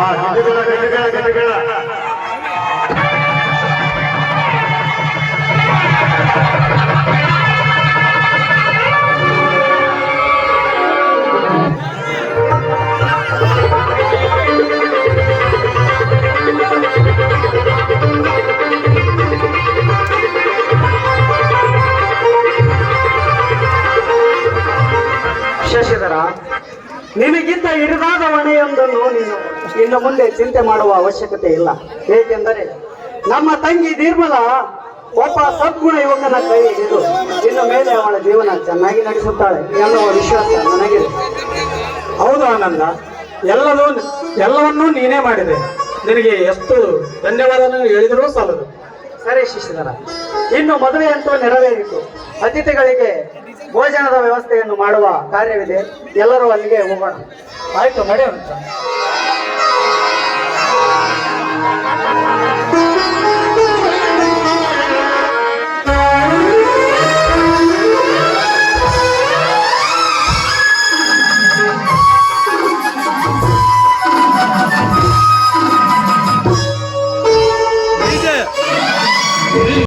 ಗಟ್ಟಿಗಳ ಗಟ್ಟಿಗಳ ಗಟ್ಟಿಗಳ ನಿನಗಿದ್ದ ಹಿರಿದಾದ ಹೊಣೆಯೊಂದನ್ನು ನೀನು ಇನ್ನು ಮುಂದೆ ಚಿಂತೆ ಮಾಡುವ ಅವಶ್ಯಕತೆ ಇಲ್ಲ. ಏಕೆಂದರೆ ನಮ್ಮ ತಂಗಿ ನಿರ್ಮಲ ಒಬ್ಬ ಸದ್ಗುಣ ಯುವಕನ ಕೈ ಹಿಡಿದು ಇನ್ನು ಮೇಲೆ ಅವಳ ಜೀವನ ಚೆನ್ನಾಗಿ ನಡೆಸುತ್ತಾಳೆ ಎನ್ನುವ ವಿಶ್ವಾಸ ನನಗಿದೆ. ಹೌದು ಆನಂದ ಎಲ್ಲದೂ ಎಲ್ಲವನ್ನೂ ನೀನೇ ಮಾಡಿದೆ. ನಿನಗೆ ಎಷ್ಟು ಧನ್ಯವಾದವನ್ನು ಹೇಳಿದರೂ ಸಾಲದು. ಸರಿ ಶಿಷ್ಯರ ಇನ್ನು ಮದುವೆ ಅಂತೂ ನೆರವೇರಿತು. ಅತಿಥಿಗಳಿಗೆ ಭೋಜನದ ವ್ಯವಸ್ಥೆಯನ್ನು ಮಾಡುವ ಕಾರ್ಯವಿದೆ. ಎಲ್ಲರೂ ಅಲ್ಲಿಗೆ ಹೋಗೋಣ. ಆಯ್ತು ನಡೆಯೋಣ.